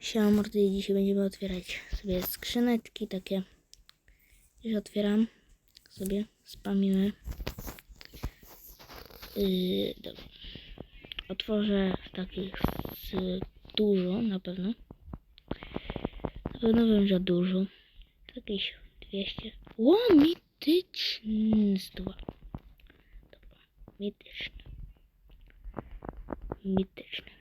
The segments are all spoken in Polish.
Siema mordy i dzisiaj będziemy otwierać sobie skrzyneczki takie. Już otwieram sobie, spamimy. Yy, dobra. Otworzę takich z dużo na pewno. Na pewno wiem, że dużo. Jakieś 200. O, mityczństwo. Dobra, mityczne. Mityczne.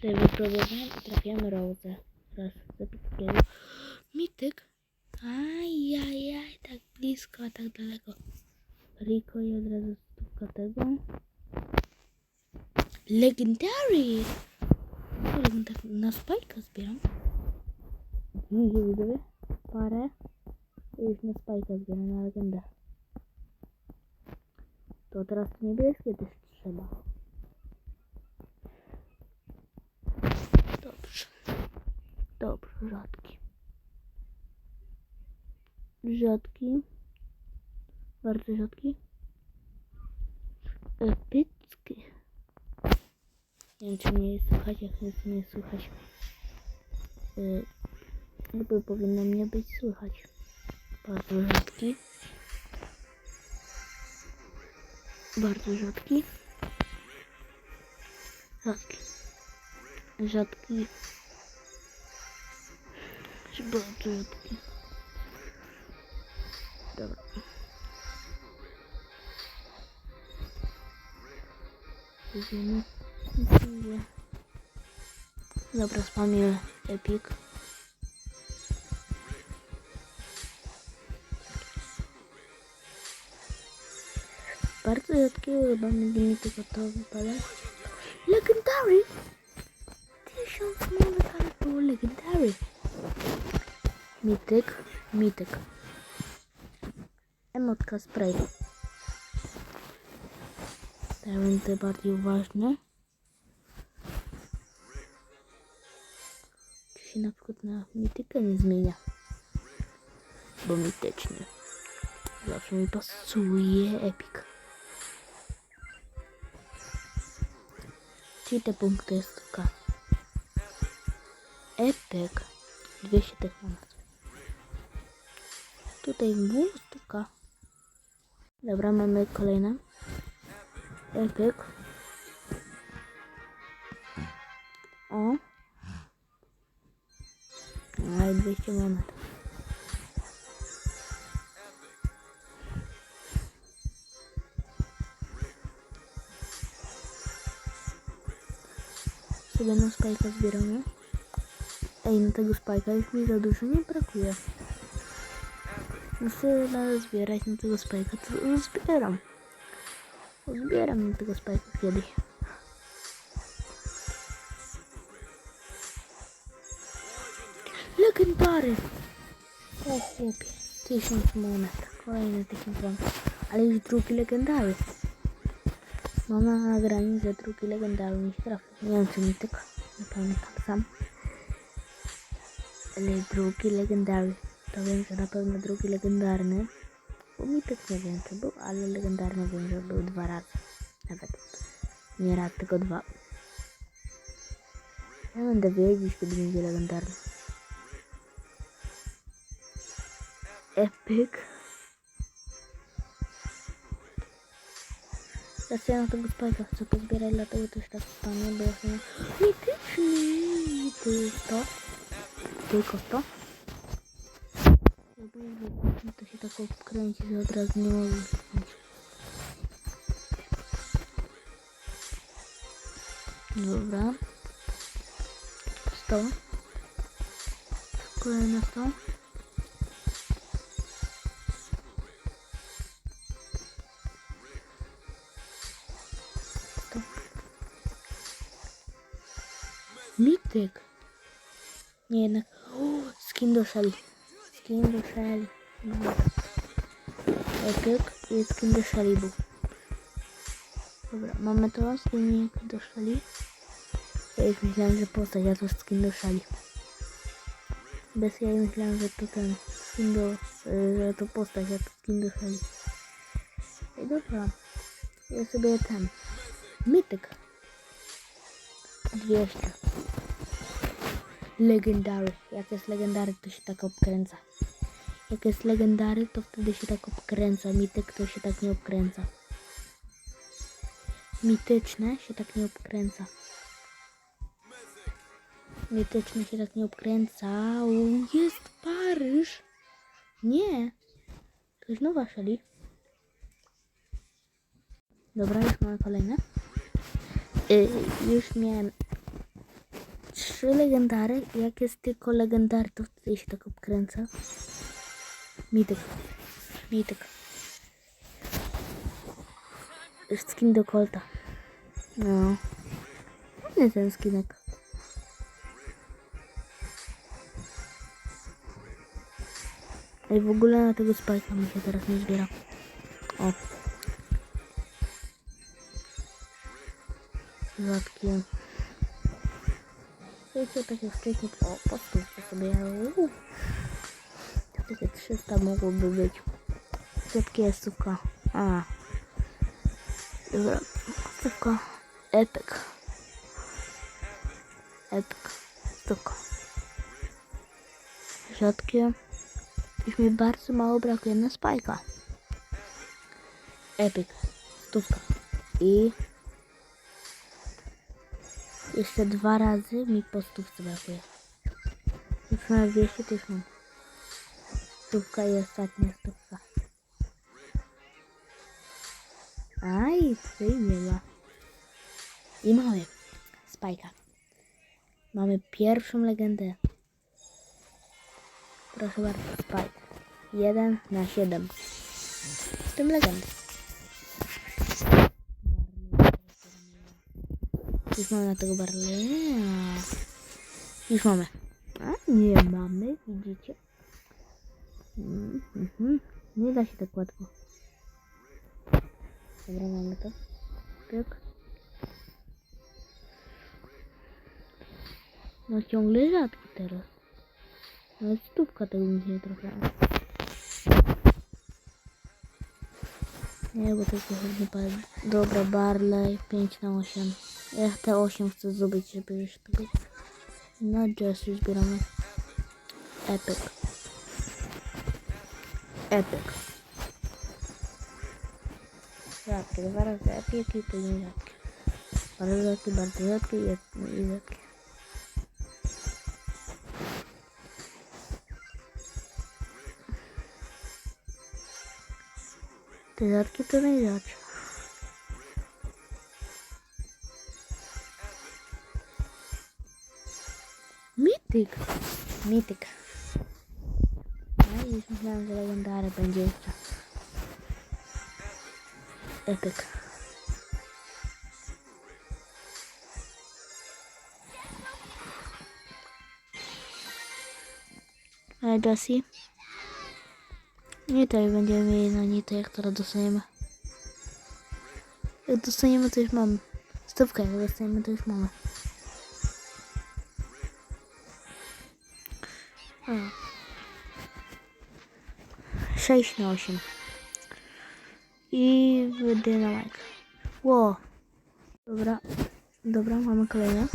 Sobie wypróbowałem i trafiamy Rose. Raz zapitkiego. Mityk. Ajajaj, tak blisko, a tak daleko. Rico i od razu stówka tego. Legendary! Co legendary? Na spajka zbieram. Widzicie widzowie? Parę. I już na spajka zbieram, na legendę. To teraz niebieskie też trzeba. Rzadki. Rzadki. Bardzo rzadki. Epicki. Nie wiem, czy mnie jest słychać, jak nic nie słychać. Yy, jakby powinno mnie być słychać. Bardzo rzadki. Bardzo rzadki. Rzadki rzadki. Bardzo rzadki. Dobra. Widzimy. Dobra, spamimy Epic. Bardzo rzadkiego chyba będzie mi tylko to wypadać. Legendary! Tysiąc monet, ale było legendary. Mityk, mityk. Emotka spray. Ja będę bardziej uważny. Czy się na przykład na mitykę nie zmienia? Bo mityczny. Zawsze mi pasuje epic. Czyli te punkty jest. Epic. 200 tych monet. Tutaj wózka. Dobra, mamy kolejne. Epic. O. No i 200 monet. Sobie na spajka zbieramy. Ej, no tego spajka już mi za dużo nie brakuje. Nadal zbierać na tego spajka, to zbieram. Zbieram na tego spajka kiedyś. Legendary! O chłopie, tysiąc monet, kolejne tysiąc monet, ale już drugi legendary. Mam na nagraniu, że drugi legendary mi się trafił. Nie wiem czy mi tylko, nie pamiętam sam. Ale drugi legendary. To że na pewno drugi legendarny. Bo mi nie wiem, czy był, ale legendarny że był dwa razy. Nawet. Nie raz, tylko dwa. Ja będę wiedzieć, kiedy będzie legendarny. Epic. Teraz ja na tego spajka chcę pozbierać, dlatego też tak stanie, bo ja. Mityczny! To jest to. Tylko to. Się tak odkręci, że od razu nie mogę wziąć. Dobra. 100. Kolejne 100. To. Mityk. Nie jednak. O, skin do Shelly. Skin do Shelly. Epic i skin do Shelly był. Dobra, mamy to skin do Shelly. Ja już myślałem, że postać, a to skin do Shelly. Bez ja myślałem, że to ten skin do... że to postać, a to skin do Shelly. Ej, dobra. Ja sobie ten... Mytyk. 200. Legendary. Jak jest legendary, to się tak obkręca. Jak jest legendary, to wtedy się tak obkręca. Mityk to się tak nie obkręca. Mityczne się tak nie obkręca. Mityczne się tak nie obkręca. Jest Paryż. Nie. Jakaś nowa Shelly. Dobra, już mamy kolejne. Y, już miałem trzy legendary. Jak jest tylko legendary, to wtedy się tak obkręca. Mityk. Już Skin do kolta. No. Nie ten skinek. Ej, w ogóle na tego spajka mi się teraz nie zbiera. O. Rzadkie. Wiecie, tak jak wcześniej, o, postówcie sobie, uuu. Takie 300 mogłoby być. Rzadkie stówka. A. Dobra, stówka. Epic. Epic. Stówka. Rzadkie. Już mi bardzo mało brakuje na spajka. Epic. Stówka. I jeszcze dwa razy mi po stówce brakuje. Już na 200 to już mam. Stówka i ostatnia stówka. Aj, tutaj nie ma. I mamy spajka. Mamy pierwszą legendę. Proszę bardzo, spike. 1 na 7. W tym legendy. Już mamy na tego Barleya. Już mamy. A nie mamy, widzicie? Mm. Nie da się tak łatwo. Dobra, mamy to. Pyk. No ciągle rzadki teraz. Nawet stówka tego nie trafiała. Nie, bo to trochę nie pada. Dobra, Barley 5 na 8. Ja te 8 chcę zdobyć, żeby już tego... Na już zbieramy. Epic. Epic. Rzadkie, dwa razy epic i później rzadkie. Bardzo rzadkie, bardzo rzadkie i, i rzadkie. Te rzadkie to już myślałem, że legendary będzie jeszcze. Epic. Ale Jessie? Nie tak będziemy mieli na nie to jak teraz dostaniemy. Jak dostaniemy to już mamy. Stówkę jak dostaniemy to już mamy. 6 na 8. I w dynamite. Ło. Dobra. Dobra, mamy kolejne.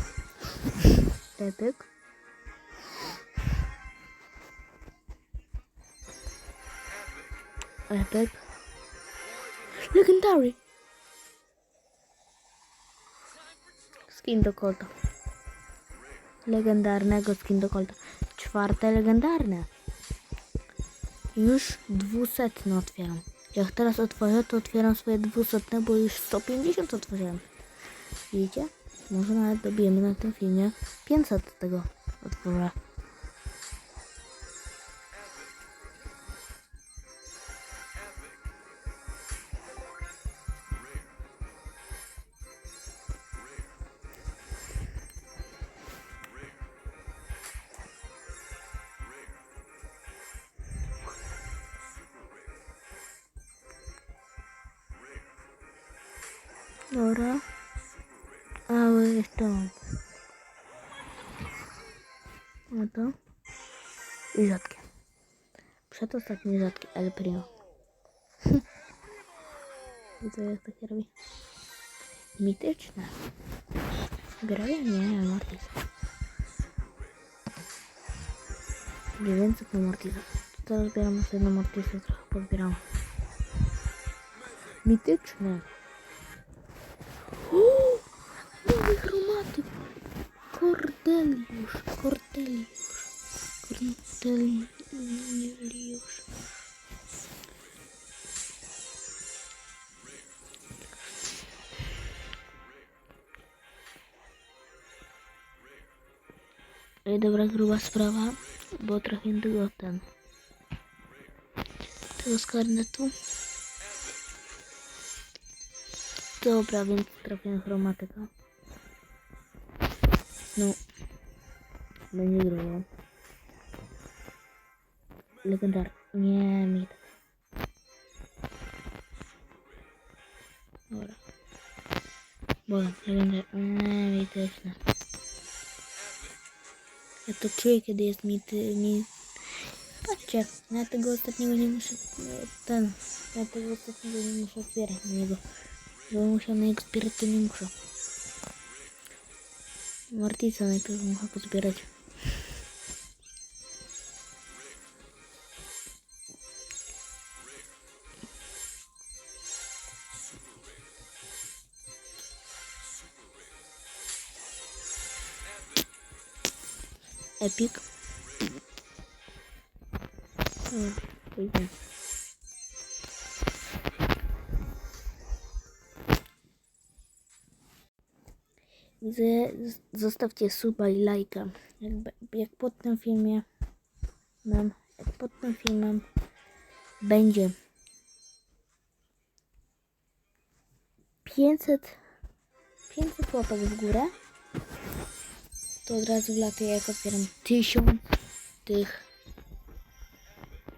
Epic. Epic. Legendary. Skin do kolta. Legendarnego skin do kolta. Czwarte legendarne. Już dwusetne otwieram. Jak teraz otworzę, to otwieram swoje dwusetne, bo już 150 otworzyłem. Widzicie? Może nawet dobijemy na tym filmie 500 tego otworzę. Mam. No to. I rzadkie. Przedostatnie rzadkie, ale primo. Widzę jak się robi. Mityczne. Grawie? Nie, Mortis. 900 na Mortisa. Teraz zbieram sobie na Mortisa, trochę pozbieram. Mityczne. O! Nowy chromatyk. Cordeliusz. Cordeliusz. Cordeliusz. Ej, dobra, gruba sprawa, bo trafiłem tego ten. Tego z karnetu. Dobra, więc trafiłem chromatyka. No. Będzie grubo. Legendar. Nie, mit. Dobra. Bolę, legendar. Nie, mityczne. Ja to czuję, kiedy jest mi, ty, mi... Patrzcie, na tego ostatniego nie muszę... Ten... Na tego ostatniego nie muszę otwierać na niego. Bo musiał na to nie muszę. Mortisa najpierw muszę pozbierać. Epic. Widzę, zostawcie suba i lajka. Jak, jak pod tym filmie mam, jak pod tym filmem będzie 500 500 łapek w górę, to od razu wlatuję, jak otwieram 1000 tych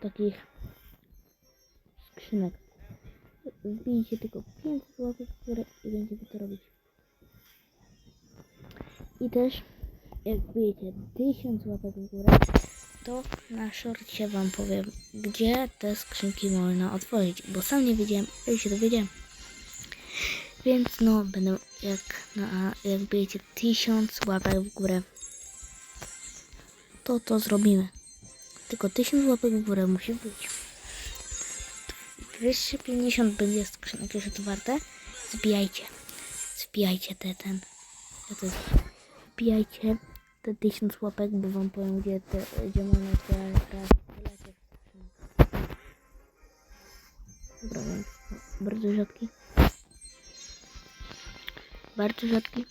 takich skrzynek. Wbijcie tylko 500 łapek w górę i będziecie to robić. I też, jak wbijecie 1000 łapek w górę, to na szorcie wam powiem, gdzie te skrzynki można otworzyć, bo sam nie wiedziałem, ale się dowiedziałem. Więc no, będę, jak, na, jak bijecie 1000 łapek w górę, to to zrobimy. Tylko 1000 łapek w górę musi być. 250 będzie skrzynek już otwarte. Zbijajcie. Zbijajcie te ten. Ja to. Zbijajcie te 1000 łapek, bo wam powiem, gdzie, te, gdzie tych skrzynek. Dobra, bardzo rzadki. Bardzo rzadki.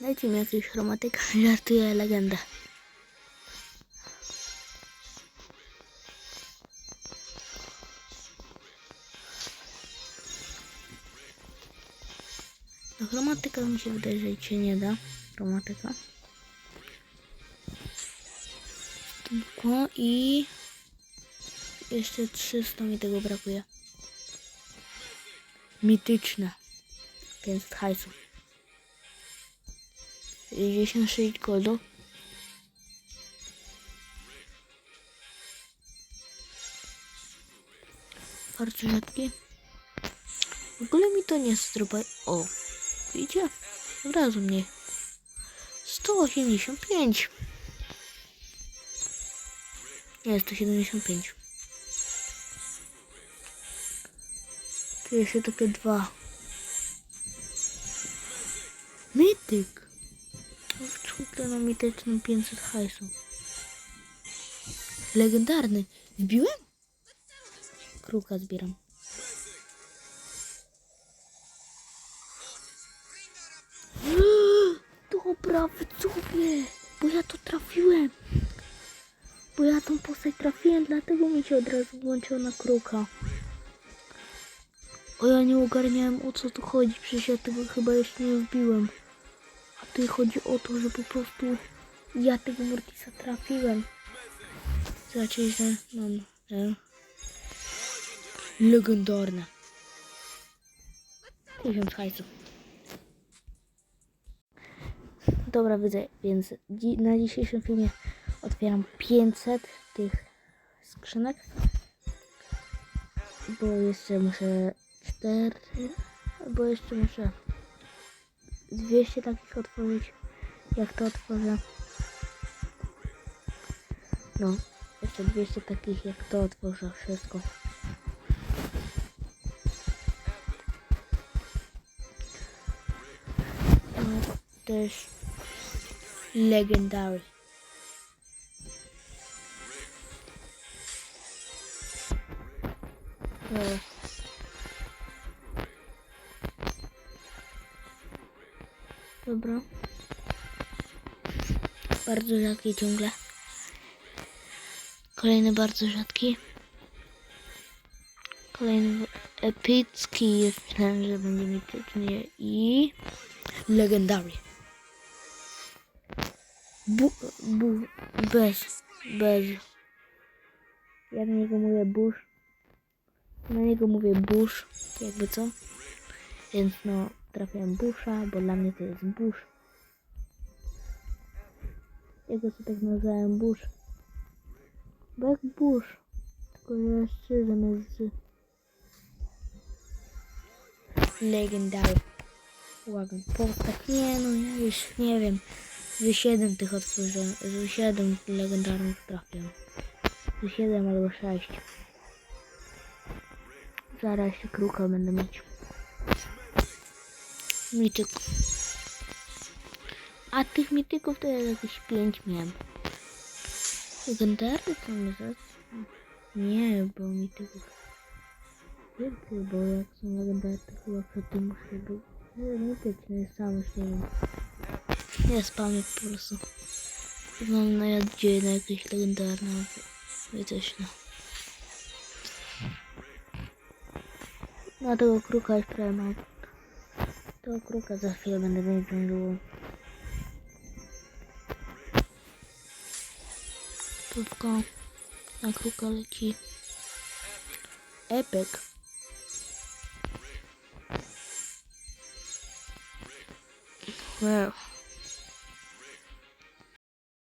Dajcie mi jakiś chromatyk. Żartuję legendę. No chromatyka mi się wydaje, że się nie da. Chromatyka. Tylko i jeszcze 300 mi tego brakuje. Mityczne. 500 hajsów. 66 goldu. Bardzo rzadki. W ogóle mi to nie zdroba. O, widzicie? Od razu mniej. 185. Nie, 175. Tu jeszcze takie dwa. Mityk. W czwórkę na mitycznym 500 hajsu. Legendarny. Wbiłem? Kruka zbieram. Dobra, widzowie, bo ja to trafiłem. Bo ja tą postać trafiłem, dlatego mi się od razu włączyło na kruka. O ja nie ogarniałem o co tu chodzi, przecież ja tego chyba jeszcze nie wbiłem. A tu chodzi o to, że po prostu ja tego Mortisa trafiłem. Znaczy, że mam e, legendarne. Tysiąc hajsów. Dobra, widzę, więc dzi na dzisiejszym filmie otwieram 500 tych skrzynek. Bo jeszcze muszę 4, bo jeszcze muszę 200 takich otworzyć, jak to otworzę. No, jeszcze 200 takich, jak to otworzę wszystko. No, też legendary. No. Dobra. Bardzo rzadki ciągle. Kolejny bardzo rzadki. Kolejny epicki. Myślałem, że będzie mityczny i legendary. Bu, bu, bez, bez. Ja na niego mówię bush. Na niego mówię bush, jakby co. Więc no, trafiłem busha, bo dla mnie to jest bush. Jego co tak nazwałem bush. Bo jak bush. Tylko że z zamiast z. Legendary. Uwaga, postać. Nie no, ja już nie wiem. Z 7 tych otworzyłem. Z 7 legendarnych trafiłem. Z 7 albo 6. Zaraz się kruka będę mieć. Mityk. A tych mityków to ja jakieś 5 miałem. Legendarny to nie za... Nie, bo mityków... Więcej, bo jak są legendarne, to chyba tym muszę być... Nie, mityczny, sam już nie wiem. Ja spamię po prostu. Mam nadzieję na jakieś legendarne albo mityczne. No tego kruka już mam. Tego kruka za chwilę będę mieć dżunglu. Tylko na kruka leci. Epic. Wow.